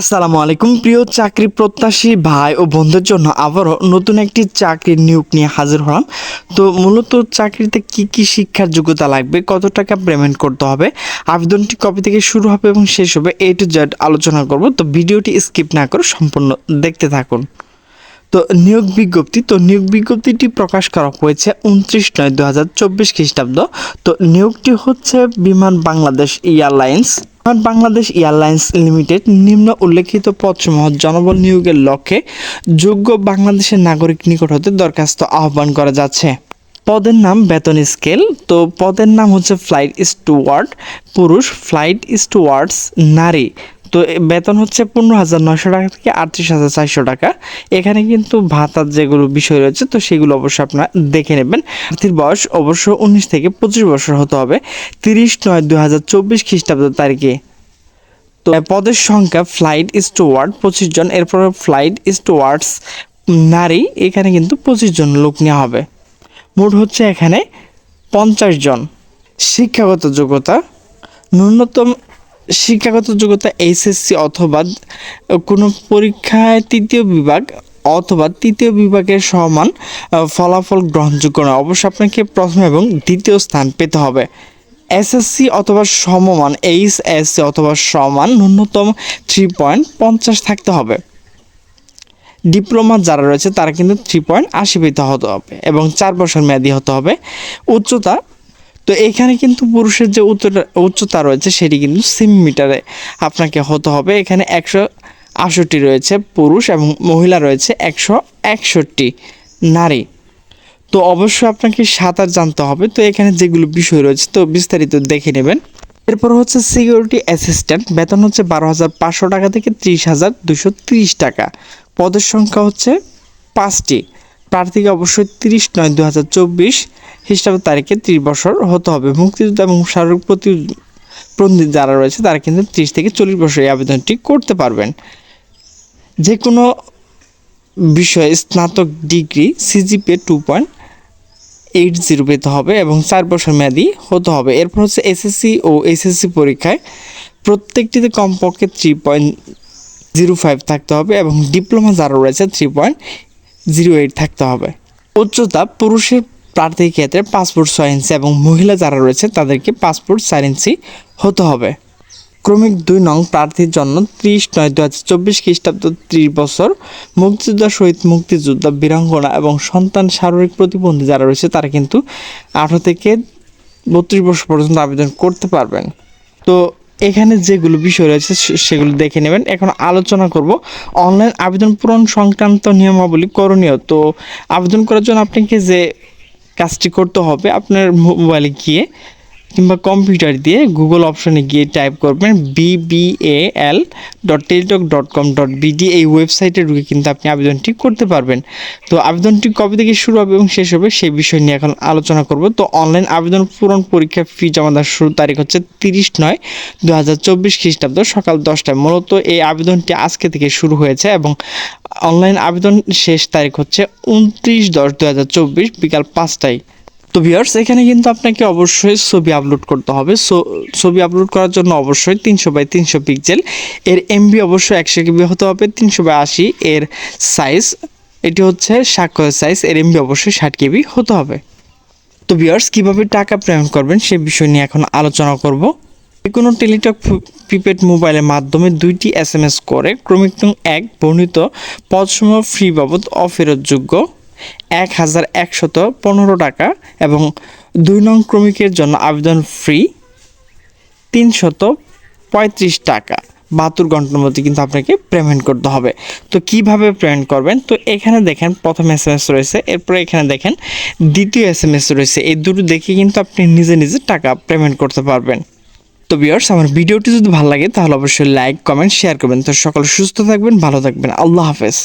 আসসালামু আলাইকুম, প্রিয় চাকরি প্রত্যাশী ভাই ও বন্ধুদের জন্য আবারও নতুন একটি চাকরির নিয়োগ নিয়ে হাজির হলাম। তো মূলত চাকরিতে কি কি শিক্ষার যোগ্যতা লাগবে, কত টাকা পেমেন্ট করতে হবে, আবেদনটি কবে থেকে শুরু হবে এবং শেষ হবে এ টু জেড আলোচনা করব। তো ভিডিওটি স্কিপ না করে সম্পূর্ণ দেখতে থাকুন। তো নিয়োগ বিজ্ঞপ্তি, তো নিয়োগ বিজ্ঞপ্তিটি প্রকাশ করা হয়েছে উনত্রিশ নয় দু হাজার চব্বিশ খ্রিস্টাব্দ। তো নিয়োগটি হচ্ছে Biman Bangladesh airlines. Bangladesh airlines limited নিম্ন উল্লেখিত পদসমূহ জনবল নিয়োগের লক্ষ্যে যোগ্য বাংলাদেশের নাগরিক নিকট হতে দরখাস্ত আহ্বান করা যাচ্ছে। পদের নাম বেতন স্কেল। তো পদের নাম হচ্ছে ফ্লাইট স্টুয়ার্ড, পুরুষ ফ্লাইট স্টুয়ার্ডস, নারী। তো বেতন হচ্ছে পনেরো হাজার নয়শো টাকা থেকে আটত্রিশ হাজার চারশো টাকা। এখানে কিন্তু ভাতার যেগুলো বিষয় রয়েছে, তো সেগুলো অবশ্যই আপনারা দেখে নেবেন। প্রার্থীর বয়স অবশ্য উনিশ থেকে পঁচিশ বছর হতে হবে। তিরিশ নয় দু হাজার চব্বিশ খ্রিস্টাব্দ তারিখে। তো পদের সংখ্যা ফ্লাইট স্টুয়ার্ড পঁচিশ জন, এরপর ফ্লাইট স্টুয়ার্ডস নারী, এখানে কিন্তু পঁচিশ জন লোক নেওয়া হবে। মোট হচ্ছে এখানে পঞ্চাশ জন। শিক্ষাগত যোগ্যতা, ন্যূনতম শিক্ষাগত যোগ্যতা এইচএসসি অথবা কোনো পরীক্ষায় তৃতীয় বিভাগ অথবা তৃতীয় বিভাগের সমান ফলাফল গ্রহণযোগ্য নয়। অবশ্যই আপনাকে প্রথম এবং দ্বিতীয় স্থান পেতে হবে। এসএসসি অথবা সমমান এইচ এসসি অথবা সমান ন্যূনতম থ্রি পয়েন্ট পঞ্চাশ থাকতে হবে। ডিপ্লোমা যারা রয়েছে, তারা কিন্তু থ্রি পয়েন্ট আশি পেতে হতে হবে এবং চার বছর মেয়াদি হতে হবে। উচ্চতা তো এখানে কিন্তু পুরুষের যে উচ্চতা রয়েছে সেটি কিন্তু সেমি মিটারে আপনাকে হতে হবে। এখানে একশো আষট্টি রয়েছে পুরুষ এবং মহিলা রয়েছে একশো একষট্টি নারী। তো অবশ্যই আপনাকে সাঁতার জানতে হবে। তো এখানে যেগুলো বিষয় রয়েছে, তো বিস্তারিত দেখে নেবেন। এরপর হচ্ছে সিকিউরিটি অ্যাসিস্ট্যান্ট। বেতন হচ্ছে বারো হাজার পাঁচশো টাকা থেকে ত্রিশ হাজার দুশো ত্রিশ টাকা। পদের সংখ্যা হচ্ছে পাঁচটি। প্রার্থীকে অবশ্যই তিরিশ নয় দু হাজার চব্বিশ খ্রিস্টাব্দ তারিখে ত্রিশ বছর হতে হবে। মুক্তিযুদ্ধ এবং শারীরিক প্রতিবন্ধী যারা রয়েছে, তারা কিন্তু ত্রিশ থেকে চল্লিশ বছর এই আবেদনটি করতে পারবেন। যে কোনো বিষয়ে স্নাতক degree CGPA two point eight zero পেতে হবে এবং চার বছর মেয়াদি হতে হবে। এরপর হচ্ছে এসএসসি ও এসএসসি পরীক্ষায় প্রত্যেকটিতে কমপক্ষে থ্রি পয়েন্ট জিরো ফাইভ থাকতে হবে এবং ডিপ্লোমা যারা রয়েছে থ্রি পয়েন্ট জিরো এইট থাকতে হবে। উচ্চতা পুরুষের প্রার্থীর ক্ষেত্রে পাসপোর্ট ছয় ইঞ্চি এবং মহিলা যারা রয়েছে তাদেরকে পাসপোর্ট চার ইঞ্চি হতে হবে। ক্রমিক দুই নং প্রার্থীর জন্য ত্রিশ নয় দু হাজার চব্বিশ খ্রিস্টাব্দ ত্রিশ বছর মুক্তিযোদ্ধা শহীদ মুক্তিযোদ্ধা বীরাঙ্গনা এবং সন্তান শারীরিক প্রতিবন্ধী যারা রয়েছে তারা কিন্তু আঠারো থেকে বত্রিশ বছর পর্যন্ত আবেদন করতে পারবেন। তো এখানে যেগুলো বিষয় রয়েছে সেগুলো দেখে নেবেন। এখন আলোচনা করব অনলাইন আবেদন পূরণ সংক্রান্ত নিয়মাবলী করণীয়। তো আবেদন করার জন্য আপনাকে যে কাজটি করতে হবে, আপনার মোবাইলে গিয়ে কিংবা কম্পিউটার দিয়ে গুগল অপশনে গিয়ে টাইপ করবেন BBL dot Teletalk dot com dot BD এই ওয়েবসাইটে ঢুকে কিন্তু আপনি আবেদনটি করতে পারবেন। তো আবেদনটি কবে থেকে শুরু হবে এবং শেষ হবে সেই বিষয় নিয়ে এখন আলোচনা করব। তো অনলাইন আবেদন পূরণ পরীক্ষা ফি জমা দেওয়ার শুরু তারিখ হচ্ছে তিরিশ নয় দু হাজার চব্বিশ খ্রিস্টাব্দ সকাল দশটায়। মূলত এই আবেদনটি আজকে থেকে শুরু হয়েছে এবং অনলাইন আবেদন শেষ তারিখ হচ্ছে উনত্রিশ দশ দু হাজার চব্বিশ বিকাল পাঁচটায়। তো ভিউয়ার্স এখানে কিন্তু আপনাকে অবশ্যই ছবি আপলোড করতে হবে। সো ছবি আপলোড করার জন্য অবশ্যই তিনশো বাই তিনশো পিক্সেল এর এমবি অবশ্যই একশো কেবি হতে হবে, তিনশো বাই আশি এর সাইজ এটি হচ্ছে স্বাক্ষরের সাইজ এর এমবি অবশ্যই ষাট কেবি হতে হবে। তো ভিউয়ার্স কীভাবে টাকা পেমেন্ট করবেন সে বিষয় নিয়ে এখন আলোচনা করব। যে কোনো টেলিটক প্রিপেড মোবাইলের মাধ্যমে দুইটি এস এম এস করে, ক্রমিক এক বর্ণিত পদসমূহ ফ্রি বাবদ অফেরতযোগ্য। এক হাজার একশত পনেরো টাকা এবং দুই নং ক্রমিকের জন্য আবেদন ফ্রি তিনশত পঁয়ত্রিশ টাকা। বাহাত্তর ঘণ্টার মধ্যে কিন্তু আপনাকে পেমেন্ট করতে হবে। তো কীভাবে পেমেন্ট করবেন? তো এখানে দেখেন, প্রথম এস এম এস রয়েছে, এরপরে এখানে দেখেন, দ্বিতীয় এস এম এস রয়েছে। এই দুটো দেখে কিন্তু আপনি নিজে নিজে টাকা পেমেন্ট করতে পারবেন। তো বিয়ার্স আমার ভিডিওটি যদি ভালো লাগে, তাহলে অবশ্যই লাইক কমেন্ট শেয়ার করবেন। তো সকলে সুস্থ থাকবেন, ভালো থাকবেন। আল্লাহ হাফেজ।